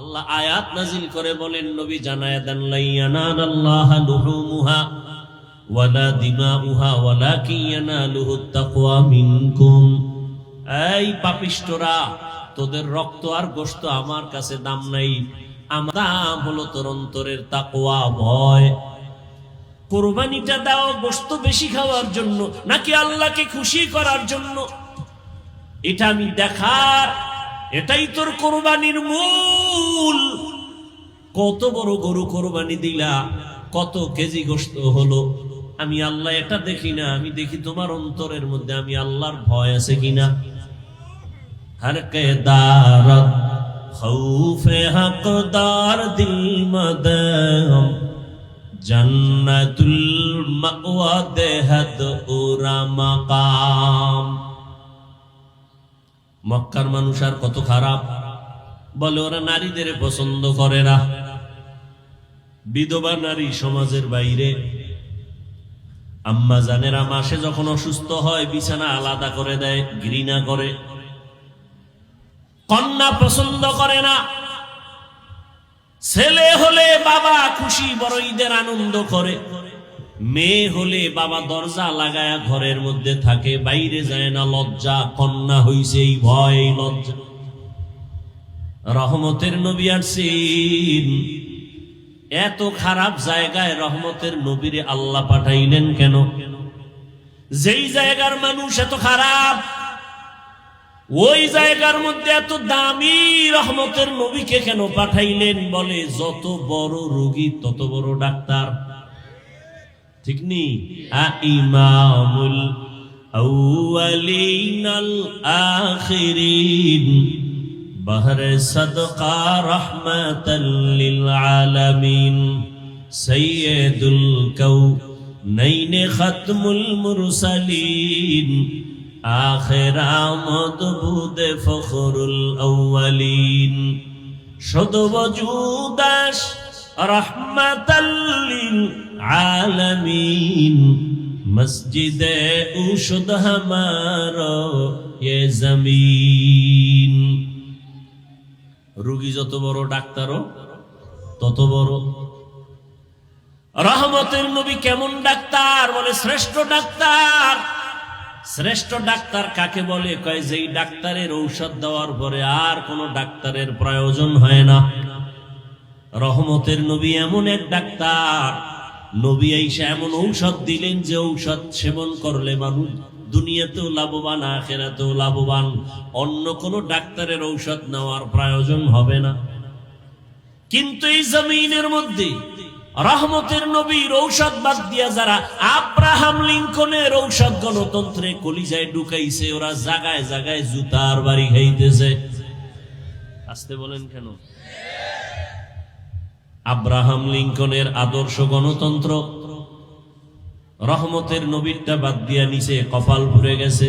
আল্লাহ আয়াত নাজিল করে বলেন, নবী জানায় দেন লাইয়ানাল্লাহ লুহুমুহা ওয়ালা দিমাউহা ওয়ালাকিন ইয়ানালুহুত তাকওয়া মিনকুম। এই পাপিষ্টরা তোদের রক্ত আর গোশত আমার কাছে দাম নাই। আমার দাম হলো তোর অন্তরের তাকওয়া, ভয়। কোরবানিটা দাও গোশত বেশি খাওয়ার জন্য, নাকি আল্লাহকে খুশি করার জন্য? এটা আমি দেখার এটাই তোর কোরবানির মূল। কত বড় গরু কোরবানি দিলা, কত কেজি গোস্ত হলো। আমি আল্লাহ এটা দেখি না, আমি দেখি তোমার অন্তরের মধ্যে আমি আল্লাহর ভয় আছে কিনা। কে দারত, খৌফে হকদার দিল জন্নতুল মাকাম। মক্কার মানুষ আর কত খারাপ? বলে, ওরা নারীদের পছন্দ করে না। বিধবা নারী সমাজের বাইরে। আম্মা জানেরা মাসে যখন অসুস্থ হয়, বিছানা আলাদা করে দেয়, ঘৃণা করে। কন্যা পছন্দ করে না। ছেলে হলে বাবা খুশি বড় ঈদের আনন্দ করে। মেয়ে হলে বাবা দরজা লাগায়া ঘরের মধ্যে থাকে, বাইরে যায় না, লজ্জা, কন্যা হইছে এই ভয়, লজ্জা। রহমতের নবী আসছেন। এত খারাপ জায়গায় রহমতের নবীরে আল্লাহ পাঠাইলেন কেন? যেই জায়গার মানুষ এত খারাপ, ওই জায়গার মধ্যে এত দামি রহমতের নবীকে কেন পাঠাইলেন বলে, যত বড় রোগী তত বড় ডাক্তার। ঠিক নি ইমামুল আউয়ালিন আল আখিরিন। বহর সদকা রহমাতাল লিল আলামিন। সৈয়দুল কৌ নৈন খতমুল মুরসালিন। আখের আমদ বুদে ফখরুল আউয়ালিন। সদ বজুদাস রহমাতাল্লিল আলামিন। মসজিদে উশুদ হামারো ये জমিন। রুগী যত বড় ডাক্তারও, তত বড়। রহমতের নবী কেমন ডাক্তার? বলে, শ্রেষ্ঠ ডাক্তার। শ্রেষ্ঠ ডাক্তার কাকে বলে? কয়, যেই ডাক্তারের ঔষধ দেওয়ার পরে আর কোনো ডাক্তারের প্রয়োজন হয় না। রহমতের নবী এমন এক ডাক্তার। নবী আইসা এমন ঔষধ দিলেন যে ঔষধ সেবন করলে মানুষ দুনিয়াতেও লাভবান, আখেরাতেও লাভবান। অন্য কোনো ডাক্তারের ঔষধ নেওয়ার প্রয়োজন হবে না। কিন্তু এই জমিনের মধ্যে রহমতের নবীর ঔষধ বাদ দিয়া যারা আব্রাহাম লিঙ্কনের ঔষধ গণতন্ত্রে কলিজায় ঢুকাইছে, ওরা জাগায় জাগায় জুতার বাড়ি খাইতেছে। আসতে বলেন কেন? আব্রাহাম লিঙ্কনের আদর্শ গণতন্ত্র। রহমতের নবীরটা বাদ দিয়া নিচে কপাল পুড়ে গেছে।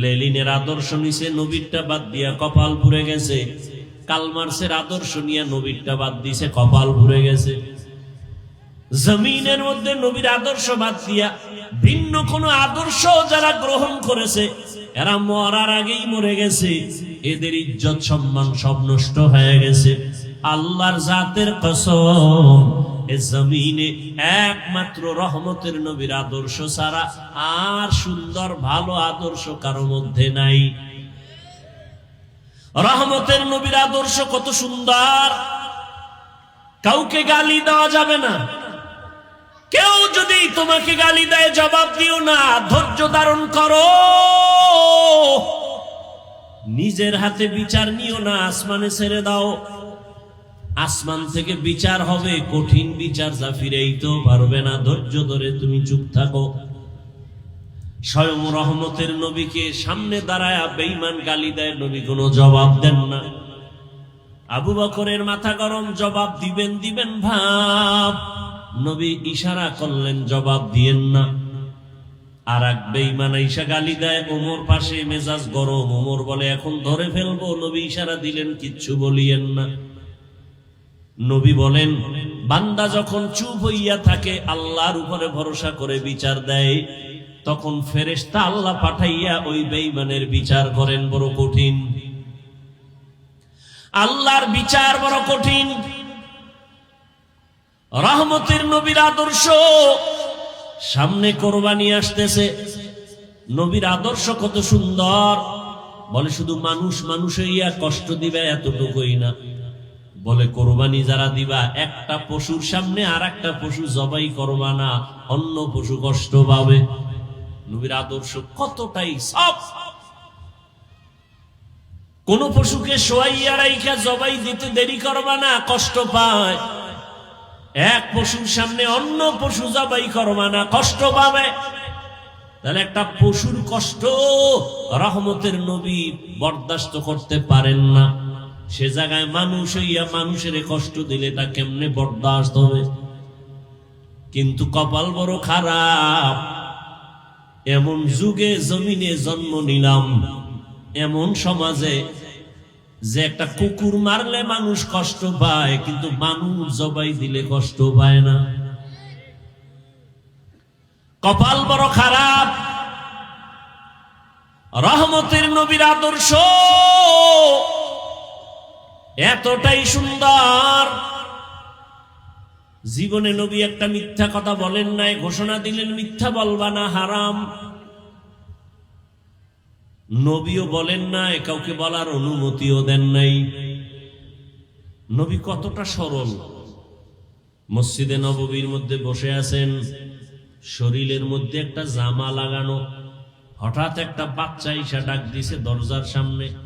লেলিনের আদর্শ নিচে নবীরটা বাদ দিয়া কপাল পুড়ে গেছে। কালমার্সের আদর্শ নিয়ে নবীরটা বাদ দিছে কপাল পুড়ে গেছে। জমিনের মধ্যে নবীর আদর্শ বাদ দিয়া ভিন্ন কোন আদর্শ যারা গ্রহণ করেছে, এরা মরার আগেই মরে গেছে। এদের ইজ্জত সম্মান সব নষ্ট হয়ে গেছে। আল্লাহর জাতের কসম জমিনে একমাত্র রহমতের নবীর আদর্শ ছাড়া আর সুন্দর ভালো আদর্শ কারও মধ্যে নাই। রহমতের নবীর আদর্শ কত সুন্দর, কাউকে গালি দেওয়া যাবে না। কেউ যদি তোমাকে গালি দেয়, জবাব দিও না, ধৈর্য ধারণ করো। নিজের হাতে বিচার নিও না, আসমানে ছেড়ে দাও। আসমান থেকে বিচার হবে, কঠিন বিচার যা ফিরেইতেও পারবে না, ধৈর্য ধরে তুমি চুপ থাকো। স্বয়ং রহমতের নবীকে সামনে দাঁড়ায় বেইমান গালি দেয়, নবী কোনো জবাব দেন না। আবু বকরের মাথা গরম, জবাব দিবেন দিবেন ভাব। নবী ইশারা করলেন, জবাব দিয়েন না। আর এক বেইমান ঈশা গালি দেয়, ওমর পাশে মেজাজ গরম, ওমর বলে, এখন ধরে ফেলব। নবী ইশারা দিলেন, কিচ্ছু বলিয়েন না। নবী বলেন, বান্দা যখন চুপ হইয়া থাকে, আল্লাহর উপরে ভরসা করে বিচার দেয়, তখন ফেরেশতা আল্লাহ পাঠাইয়া ওই বেইমানের বিচার করেন বড় কঠিন। আল্লাহর বিচার বড় কঠিন। রহমতের নবীর আদর্শ সামনে কোরবানি আসতেছে। নবীর আদর্শ কত সুন্দর। বলে, শুধু মানুষ মানুষ হইয়া কষ্ট দিবে এতটুকুই না। বলে, কোরবানি যারা দিবা, একটা পশুর সামনে আর একটা পশু জবাই করবা না, অন্য পশু কষ্ট পাবে। নবীর আদর্শ কতটাই সব কোন পশুকে রাইখা জবাই দিতে দেরি করবা না, কষ্ট পায়। এক পশুর সামনে অন্য পশু জবাই করবা না, কষ্ট পাবে। তাহলে একটা পশুর কষ্ট রহমতের নবী বরদাস্ত করতে পারেন না। সে জায়গায় মানুষ হইয়া মানুষের কষ্ট দিলে তা কেমনে বরদাস্ত হবে? কিন্তু কপাল বড় খারাপ। এমন যুগে জমিনে জন্ম নিলাম, এমন সমাজে যে একটা কুকুর মারলে মানুষ কষ্ট পায়, কিন্তু মানুষ জবাই দিলে কষ্ট পায় না। কপাল বড় খারাপ। রহমতের নবীর আদর্শ। এতটাই সুন্দর। জীবনে নবী একটা মিথ্যা কথা বলেন নাই, ঘোষণা দিলেন, মিথ্যা বলবা না, হারাম। নবীও বলেন নাই, কাউকে বলার অনুমতিও দেন নাই। নবী কতটা সরল। মসজিদে নববীর মধ্যে বসে আছেন, শরীরের মধ্যে একটা জামা লাগানো, হঠাৎ একটা বাচ্চা ইসা ডাক দিছে দরজার সামনে।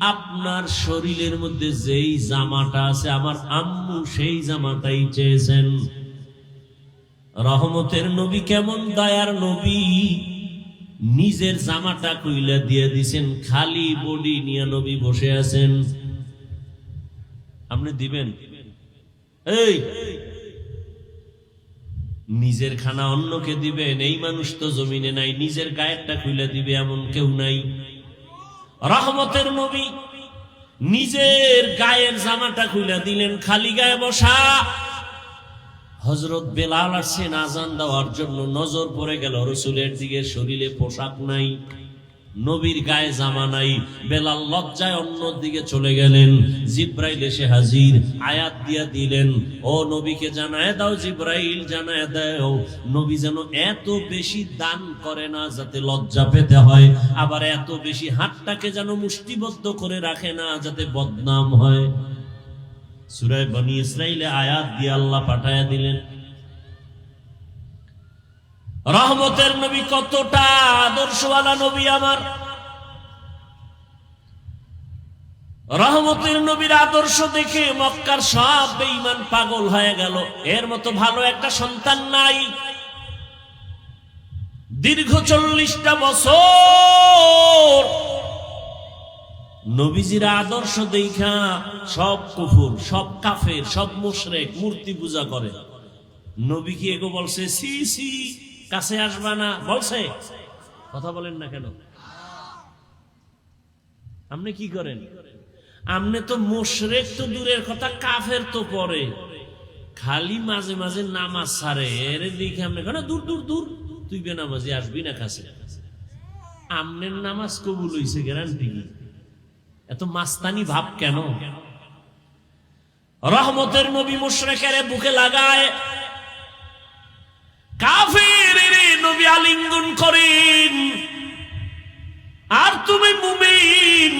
আপনার শরীরের মধ্যে যেই জামাটা আছে, আমার আম্মু সেই জামাটাই চেয়েছেন। রহমতের নবী কেমন দয়ার নবী। নিজের জামাটা কইলা দিয়ে দিছেন, খালি বডি নিয়ে নবী বসে আছেন। আপনি দিবেন? এই! নিজের খানা অন্যকে দিবেন, এই মানুষ তো জমিনে নাই, নিজের গায়েরটা খুলে দিবে, এমন কেউ নাই। রহমতের নবী নিজের গায়ের জামাটা খুলে দিলেন, খালি গায়ে বসা। হজরত বেলাল আসছেন আজান দেওয়ার জন্য নজর পড়ে গেল, রসুলের দিকে শরীরে পোশাক নাই। নবীর গায়ে জামা নাই, বেলাল লজ্জায় অন্য দিকে চলে গেলেন। জিব্রাইল এসে হাজির, আয়াত দিয়া দিলেন, ও নবীকে জানায় দাও, জিব্রাইল জানায় দাও, নবী যেন এত বেশি দান করে না যাতে লজ্জা পেতে হয়, আবার এত বেশি হাতটাকে যেন মুষ্টিবদ্ধ করে রাখে না যাতে বদনাম হয়। সুরায় বনি ইসরাইলে আয়াত দিয়ে আল্লাহ পাঠায়া দিলেন রহমতের নবী, কতটা আদর্শওয়ালা নবী আমার। রহমতের নবীর আদর্শ দেখে মক্কার সব বেঈমান পাগল হয়ে গেল। এর মতো ভালো একটা সন্তান নাই। দীর্ঘ চল্লিশটা বছর নবীজির আদর্শ দেখা সব কুফুর, সব কাফের, সব মুশরেক মূর্তি পূজা করে। নবী কি এগো বলছে, সি সি কাছে আসবা না? বলছে। কথা বলেন না কেন? আপনি কি করেন? আপনি তো মুশরেক তো দূরের কথা, কাফের তো পরে। খালি মাঝে মাঝে নামাজ ছাড়ে এর দিকে আপনি কেন? দূর দূর দূর। তুই বে নামাজে আসবি না কাছে? আমনের নামাজ কবুল হইছে গ্যারান্টি এত মাস্তানি ভাব কেন? রহমতের নবী মুশরেকের বুকে লাগায় আলিঙ্গন করেন। আর তুমি মুমিন,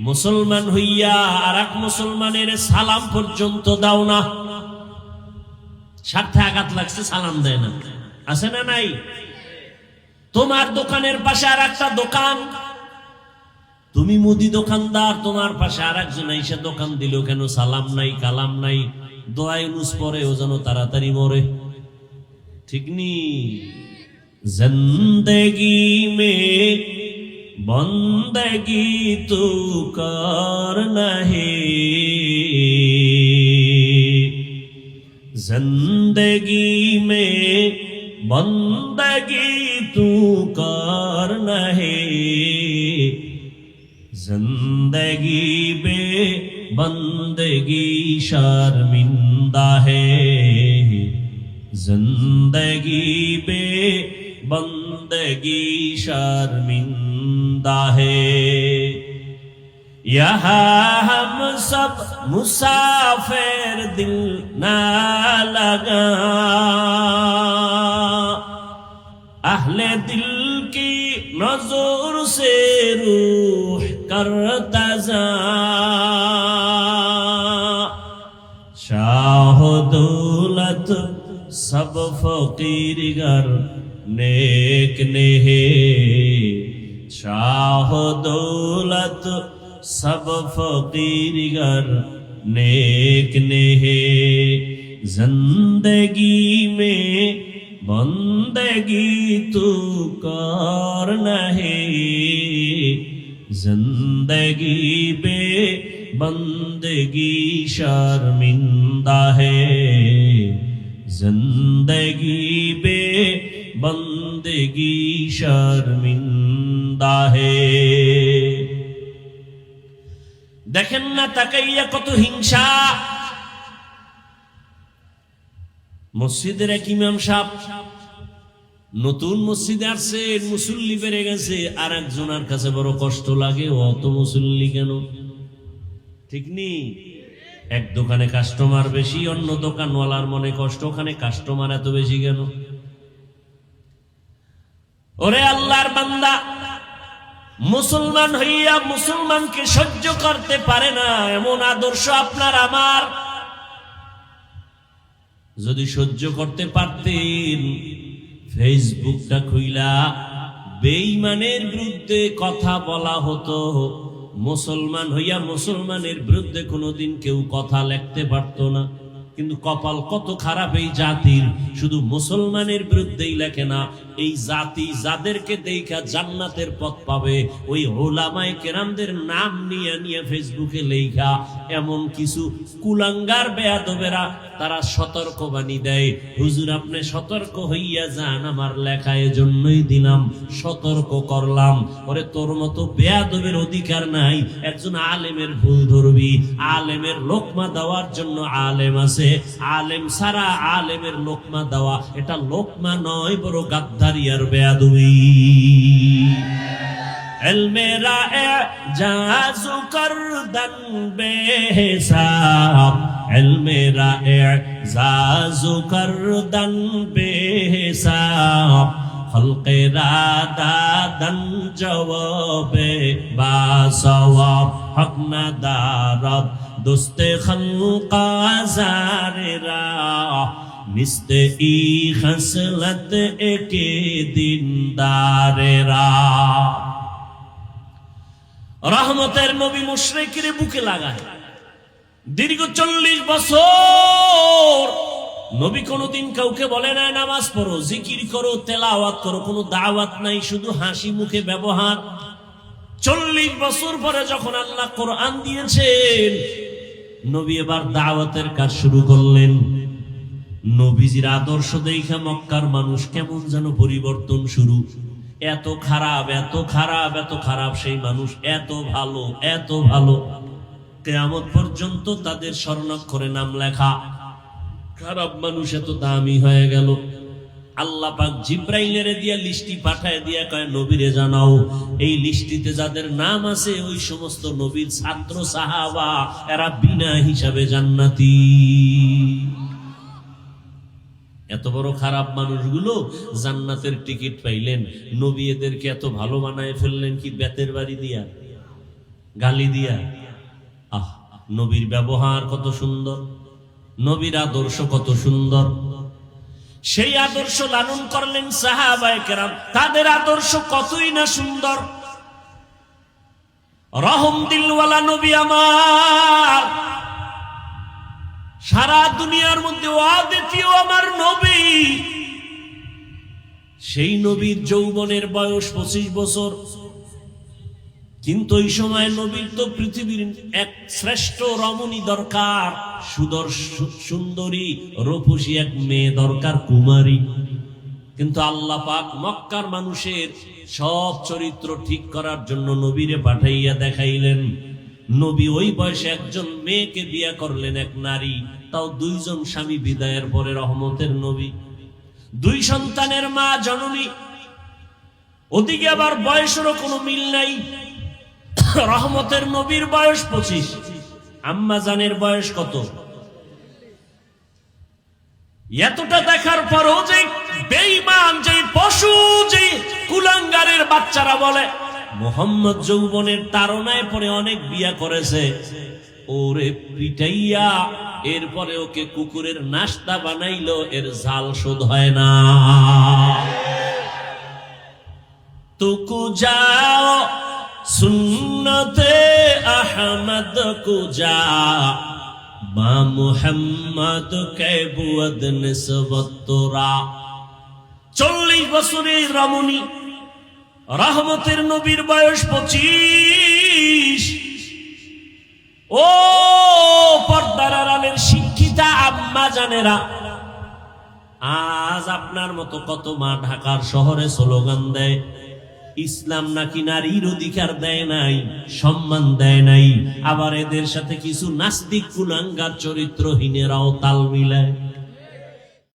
মুসলমান হইয়া আর এক মুসলমানের সালাম পর্যন্ত দাও না। স্বার্থে আঘাত লাগছে, সালাম দেয় না। আছে না নাই? তোমার দোকানের পাশে আর একটা দোকান। তুমি মুদি দোকানদার, তোমার পাশে আর একজন এসে দোকান দিল কেন সালাম নাই, কালাম নাই? দোয়াই পরে ও যেন তাড়াতাড়ি মরে। ঠিক নি জিন্দগি মে বন্দগি তু কর নহে जिंदगी में बंदगी तू कर नहे जिंदगी बे बंदगी शर्मिंदा है ज़िंदगी बे बंदगी शर्मिंदा है। यहाँ हम सब मुसाफिर दिल ना लगा। अहले दिल की नज़र से रूह करता जा शाह दौलत সব ফকির গর নেক নেহে। শাহ দৌলত সব ফকির গর নেক নেহে। জিন্দগি মে বন্দগি তু কর নহে। জিন্দগি বে বন্দগি শর্মিন্দা হে। जिंदगी बे बंदगी शर्मिंदा है দেখেন না তাকাইয়া কত হিংসা মসজিদের এক ইমাম সাহ নতুন মসজিদে আসছে মুসল্লি বেড়ে গেছে আর একজনের কাছে বড় কষ্ট লাগে অত মুসল্লি কেন ঠিক নেই এক দোকানে কাস্টমার বেশি, অন্য দোকানওয়ালার মনে কষ্ট। ওখানে কাস্টমার এত বেশি কেন? ওরে আল্লাহর বান্দা, মুসলমান হইয়া মুসলমানকে সহ্য করতে পারে না, এমন আদর্শ আপনার আমার। যদি সহ্য করতে পারতেন ফেসবুকটা খুইলা বেইমানের বিরুদ্ধে কথা বলা হতো। মুসলমান হইয়া মুসলমানের বিরুদ্ধে কোনোদিন কেউ কথা লিখতে পারত না। কিন্তু কপাল কত খারাপ এই জাতির। শুধু মুসলমানের বিরুদ্ধেই লেখে না এই জাতি যাদেরকে দেখা জান্নাতের পথ পাবে, ওই ওলামায় কেরামদের নাম নিয়ে নিয়ে ফেসবুকে লেখা এমন কিছু কুলাঙ্গার বেয়াদবেরা তারা সতর্কবাণী দেয়। হুজুর, আপনি সতর্ক হইয়া যান আমার লেখা, এজন্যই দিলাম, সতর্ক করলাম। ওরে, তোর মতো বেয়াদবের অধিকার নাই, একজন আলেমের ভুল ধরবি। আলেমের লোকমা দেওয়ার জন্য আলেম আছে। আলেম সারা আলেমের লোকমা দেওয়া, এটা লোকমা নয় বড় গাদ্দারি আর বেয়াদবি। মেরা জাজু করদন বেহিসাব। মেরা জাজু করদন বেহিসাব। খলকেরা দাদন জবাবে বা সওয়াব। হক না দারদ, দোস্তে খলকা মিস্তে ই খসলত একে দিন দিনদারেরা রহমতের নবী মুশরিকের বুকে লাগায়। দীর্ঘ চল্লিশ বছর নবী কোনোদিন কাউকে বলে না, নামাজ পড়ো, জিকির করো, তেলাওয়াত করো, কোনো দাওয়াত নাই, শুধু হাসি মুখে ব্যবহার। চল্লিশ বছর পরে যখন আল্লাহ কোরআন দিয়েছেন, নবী এবার দাওয়াতের কাজ শুরু করলেন। নবীজির আদর্শ দেখা মক্কার মানুষ কেমন যেন পরিবর্তন শুরু। এত খারাপ এত খারাপ এত খারাপ সেই মানুষ, এত ভালো এত ভালো। কেয়ামত পর্যন্ত তাদের স্বর্ণাক্ষরে নাম লেখা। খারাপ মানুষ এত দামি হয়ে গেল। আল্লাহ পাক জিব্রাইলের দিয়া লিস্টি পাঠায় দিয়া কয়, নবীরে জানাও, এই লিস্টিতে যাদের নাম আছে, ওই সমস্ত নবীর ছাত্র সাহাবা, এরা বিনা হিসাবে জান্নাতি। এত বড় খারাপ মানুষগুলো জান্নাতের টিকিট পাইলেন, নবী এদেরকে এত ভালো বানায় ফেললেন কি বেতের বাড়ি দিয়া, গালি দিয়া? আহ, নবীর ব্যবহার কত সুন্দর, নবীর আদর্শ কত সুন্দর। সেই আদর্শ লালন করলেন সাহাবায়ে কেরাম, তাদের আদর্শ কতই না সুন্দর। রহম দিলওয়ালা নবী আমার সারা দুনিয়ার মধ্যে অদ্বিতীয় আমার নবী। সেই নবীর যৌবনের বয়স পঁচিশ বছর। কিন্তু ওই সময় নবীর তো পৃথিবীর এক শ্রেষ্ঠ রমণী দরকার সুদর সুন্দরী, রূপসী এক মেয়ে দরকার, কুমারী। কিন্তু আল্লাহ পাক মক্কার মানুষের সব চরিত্র ঠিক করার জন্য নবীরে পাঠাইয়া দেখাইলেন। নবী ওই বয়সে একজন মেয়েকে বিয়া করলেন এক নারী, তাও দুইজন স্বামী বিদায়ের পরে রহমতের নবী। দুই সন্তানের মা জননী। ওদিকে আবার বয়সেরও কোনো মিল নাই। রহমতের নবীর বয়স পঁচিশ। আম্মা জানের বয়স কত? এতটা দেখার পরও যে বেঈমান, যে পশু, যে কুলাঙ্গারের বাচ্চারা বলে মোহাম্মদ যৌবনের তারনায় পরে অনেক বিয়া করেছে। ওরে পিটাইয়া, এরপরে ওকে কুকুরের নাস্তা বানাইলো, এর জাল শোধ হয় না। তুকু যাও, সুন্নতে আহমদ কুজা মা মুহাম্মদ কে বুয়দ নিসবতরা চল্লিশ বছরের রমণী রহমতের নবীর বয়স পঁচিশ। ও পর্দার আড়ালের শিক্ষিতা আম্মা জানেরা, আজ আপনার মতো কত মা ঢাকার শহরে স্লোগান দেয়, ইসলাম নাকি নারীর অধিকার দেয় নাই, সম্মান দেয় নাই, আবার এদের সাথে কিছু নাস্তিক কুলাঙ্গার চরিত্রহীনেরাও তাল মিলায়।